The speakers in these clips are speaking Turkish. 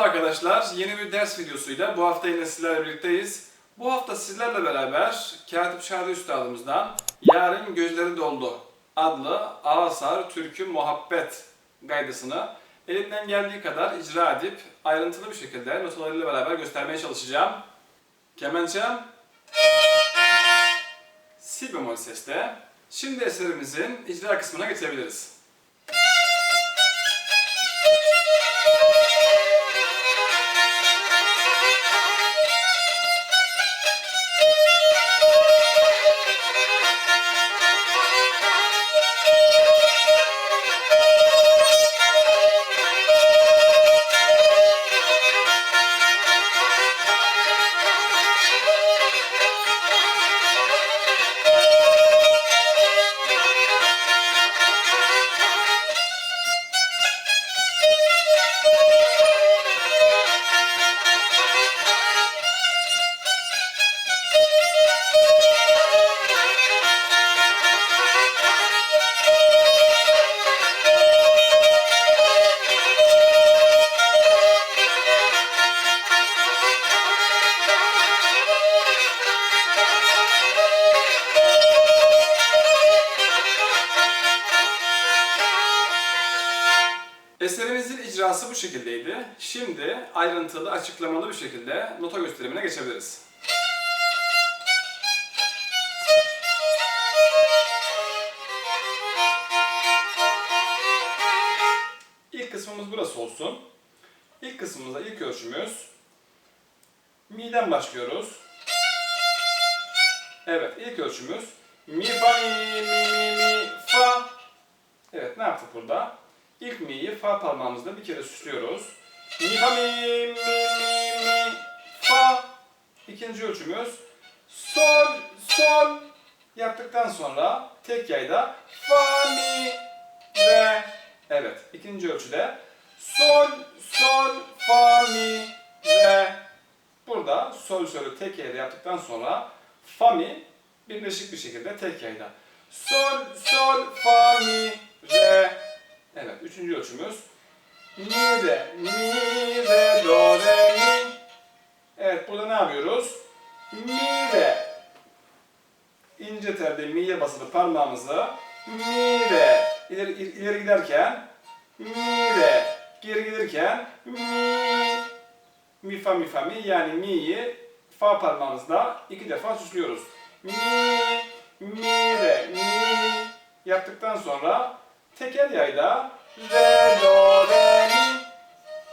arkadaşlar. Yeni bir ders videosuyla bu hafta yine sizlerle birlikteyiz. Bu hafta sizlerle beraber Katip Şadi Üstadımızdan Yarın Gözleri Doldu adlı Ağasar Türkü Muhabbet gaydısını elimden geldiği kadar icra edip ayrıntılı bir şekilde notalarıyla beraber göstermeye çalışacağım. Kemençem Si bemol seste. Şimdi eserimizin icra kısmına geçebiliriz. Eserimizin icrası bu şekildeydi. Şimdi ayrıntılı, açıklamalı bir şekilde nota gösterimine geçebiliriz. İlk kısmımız burası olsun. İlk kısmımızda ilk ölçümüz mi'den başlıyoruz. Evet, ilk ölçümüz mi fa mi mi mi mi fa. Evet, ne yaptık burada? İlk mi'yi fa parmağımızla bir kere süslüyoruz. Mi fa mi mi mi mi fa. İkinci ölçümüz sol sol yaptıktan sonra tek yayda fa mi re. Evet, ikinci ölçüde sol sol fa mi re. Burada sol solü tek yayda yaptıktan sonra fa mi birleşik bir şekilde tek yayda. Sol sol fa mi re. Evet, üçüncü ölçümüz. Mi, re, mi, re, do, re, mi. Evet, burada ne yapıyoruz? Mi, re. İnce telde mi'ye basılı parmağımızı mi, re. İleri, ileri giderken mi, re. Geri gelirken mi, mi, fa, mi, fa, mi. Yani mi'yi fa parmağımızla iki defa süslüyoruz. Mi, mi, re, mi. Yaptıktan sonra teker yayda re do re mi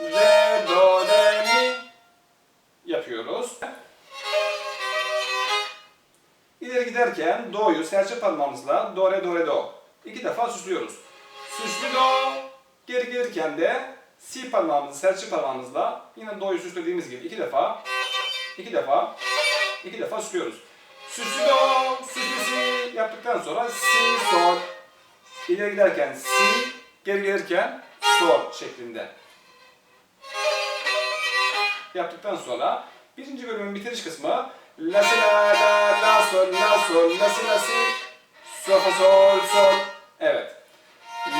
re do re mi yapıyoruz. İleri giderken do'yu serçe parmağımızla do re do re do iki defa süslüyoruz. Süslü do geri gelirken de si parmağımızı serçe parmağımızla yine do'yu süslediğimiz gibi iki defa iki defa iki defa süslüyoruz. Süslü do süslü si yaptıktan sonra si sol İleri giderken si, geri gelirken sol şeklinde. Yaptıktan sonra birinci bölümün bitiriş kısmı la si la la la sol la sol la si la si sol fa sol sol. Evet.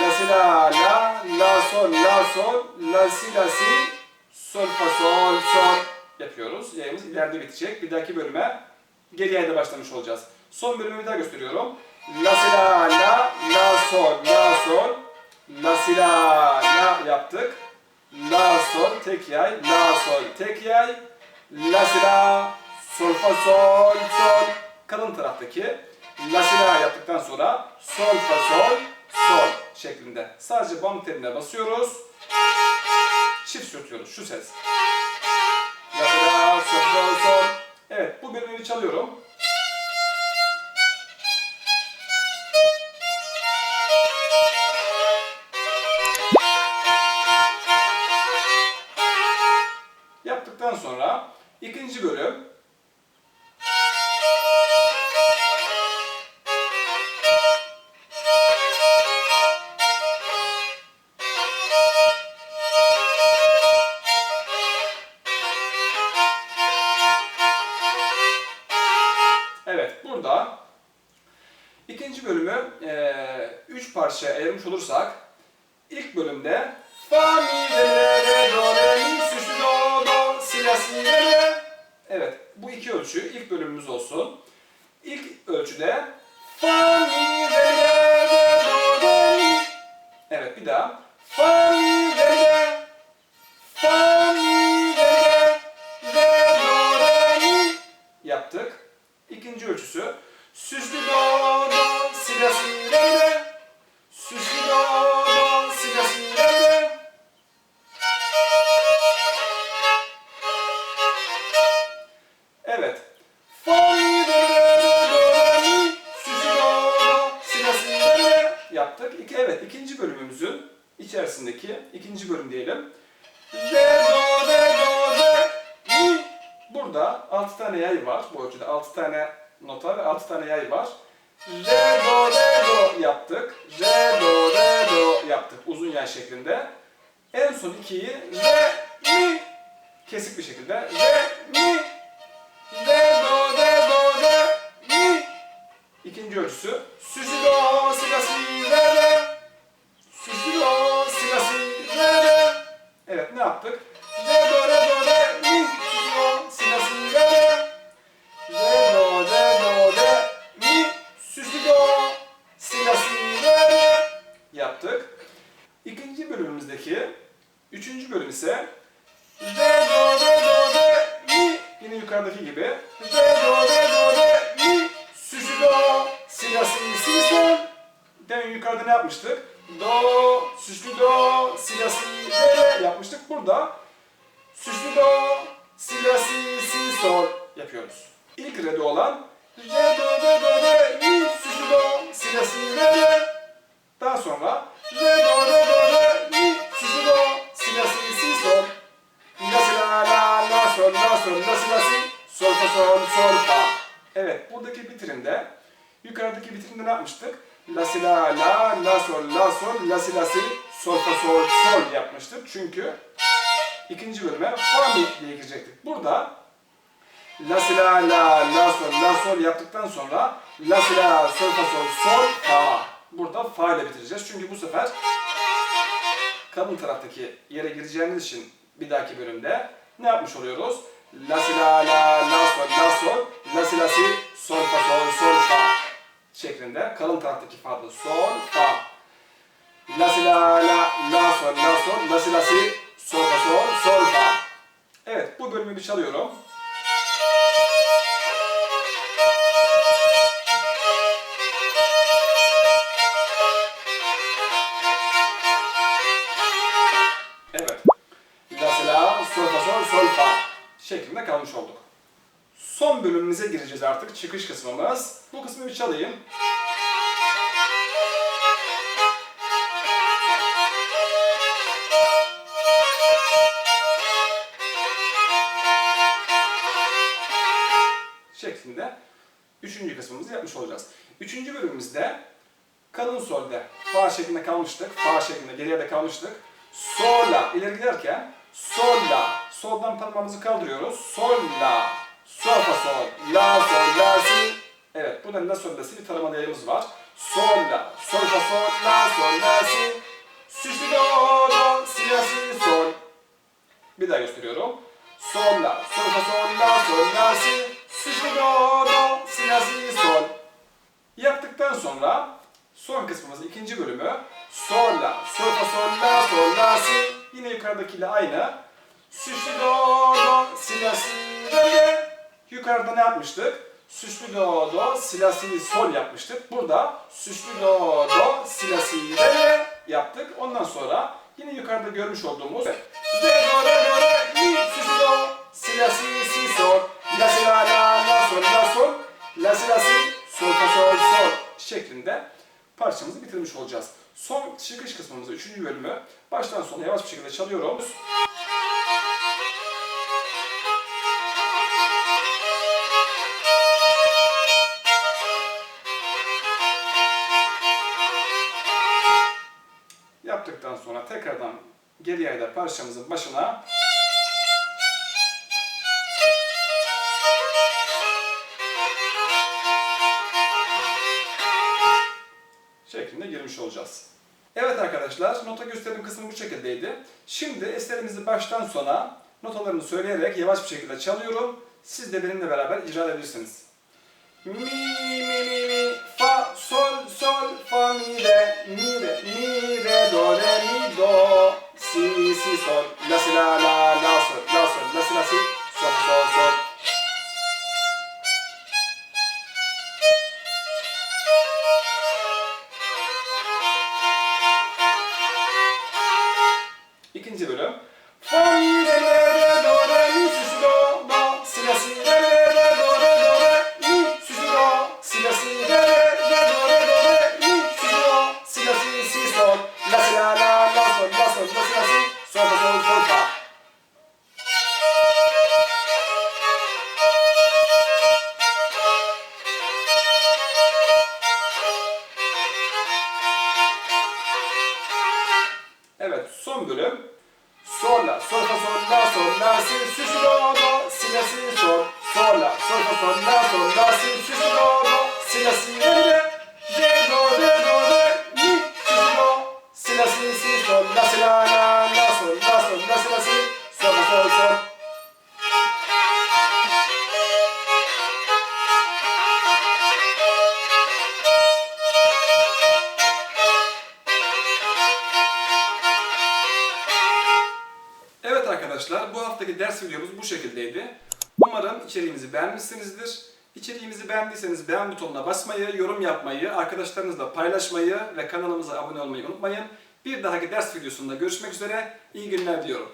La si la la la sol la sol la si la si sol fa sol sol yapıyoruz. Yayımız ileride bitecek. Bir dahaki bölüme geri yayda başlamış olacağız. Son bölümü bir daha gösteriyorum. La si la la la sol la sol la si la la yaptık. La sol tek yay la sol tek yay la si la sol fa sol sol kalın taraftaki la si la yaptıktan sonra sol fa sol sol şeklinde sadece bam teline basıyoruz. Çift sürtüyoruz şu ses. La si la sol sol sol. Evet bu bölümü bir çalıyorum. Ayırmış olursak ilk bölümde Fa, mi, re, re, do, re, mi, süslü do, do, si, la, si, re. Evet, bu iki ölçü ilk bölümümüz olsun. İlk ölçüde Fa, mi, re, re, do, re, mi. Evet, bir daha. Fa, mi, var. Bu ölçüde 6 tane nota ve 6 tane yay var. Re, do, re, do yaptık. Re, do, re, do yaptık. Uzun yay şeklinde. En son ikiyi re, mi. Kesik bir şekilde. Re, mi. Re, do, re, do, re, mi. İkinci ölçüsü. Süsü, do, si, la, si, re, gibi. Re, do, re, do, re, mi. Süsü, do, si, la, si, si, sol. Demin yukarıda ne yapmıştık? Do, süslü do, si, la, si, re yapmıştık. Burada süslü do, si, la, si, si, sol yapıyoruz. İlk re'de olan re, do, re, do, re, mi, süslü do, si, la, si, re. Daha sonra fa, sol, sol, fa. Evet, buradaki bitirimde, yukarıdaki bitirimde ne yapmıştık? La, si, la, la, la, sol, la, sol, la, si, la, si, sol, fa, sol, sol yapmıştık. Çünkü ikinci bölüme fa mi diye girecektik. Burada la, si, la, la, la, sol, la, sol yaptıktan sonra la, si, la, sol, fa, sol, sol, fa. Burada fa ile bitireceğiz. Çünkü bu sefer kalın taraftaki yere gireceğimiz için bir dahaki bölümde ne yapmış oluyoruz? La si la la la sol la sol la si la si sol fa sol sol fa şeklinde kalın taraftaki fa'da sol fa la si la la la sol la sol la si la si sol fa sol sol fa Evet bu bölümü bir çalıyorum. Kalmış olduk. Son bölümümüze gireceğiz artık çıkış kısmımız. Bu kısmı bir çalayım. şeklinde üçüncü kısmımızı yapmış olacağız. Üçüncü bölümümüzde kalın solde fa şeklinde kalmıştık. Fa şeklinde geriye de kalmıştık. Sol la ileri giderken sol la soldan parmağımızı kaldırıyoruz. Sol la sol fa sol la sol la si. Evet burada la sol la si bir tarama değerimiz var. Sol la sol fa sol la sol la si. Süslü do do si la si sol. Bir daha gösteriyorum. Sol la sol fa sol la sol la si. Süslü do do si la si sol. Yaptıktan sonra son kısmımız ikinci bölümü sol la sol fa sol la sol la si yine yukarıdakiyle aynı süslü do do si la si re yukarıda ne yapmıştık? Süslü do do si la si sol yapmıştık. Burada süslü do do si la si re yaptık. Ondan sonra yine yukarıda görmüş olduğumuz re do re do re mi süslü do si la si si sol la si la la la sol la sol la si la si sol fa sol sol şeklinde parçamızı bitirmiş olacağız. Son çıkış kısmımızda üçüncü bölümü baştan sona yavaş bir şekilde çalıyoruz. Geri yayda parçamızın başına şeklinde girmiş olacağız. Evet arkadaşlar, nota gösterim kısmı bu şekildeydi. Şimdi eserimizi baştan sona notalarını söyleyerek yavaş bir şekilde çalıyorum. Siz de benimle beraber icra edebilirsiniz. Mi, mi, mi, mi, fa, sol, sol, fa, mi, re, mi, re, mi, re, do, re, mi, do, si, si, sol, la, si, la, la, la, sol, sol, la, si, si, si, do, do, si, la, si, re, re, re, do, re, do, re, mi, si, si, do, si, la, si, si, sol, si, la, la, la, sol, la, sol, la, si, la, si, sol, sol, sol. Evet arkadaşlar, bu haftaki ders videomuz bu şekildeydi. Umarım içeriğimizi beğenmişsinizdir. İçeriğimizi beğendiyseniz beğen butonuna basmayı, yorum yapmayı, arkadaşlarınızla paylaşmayı ve kanalımıza abone olmayı unutmayın. Bir dahaki ders videosunda görüşmek üzere. İyi günler diyorum.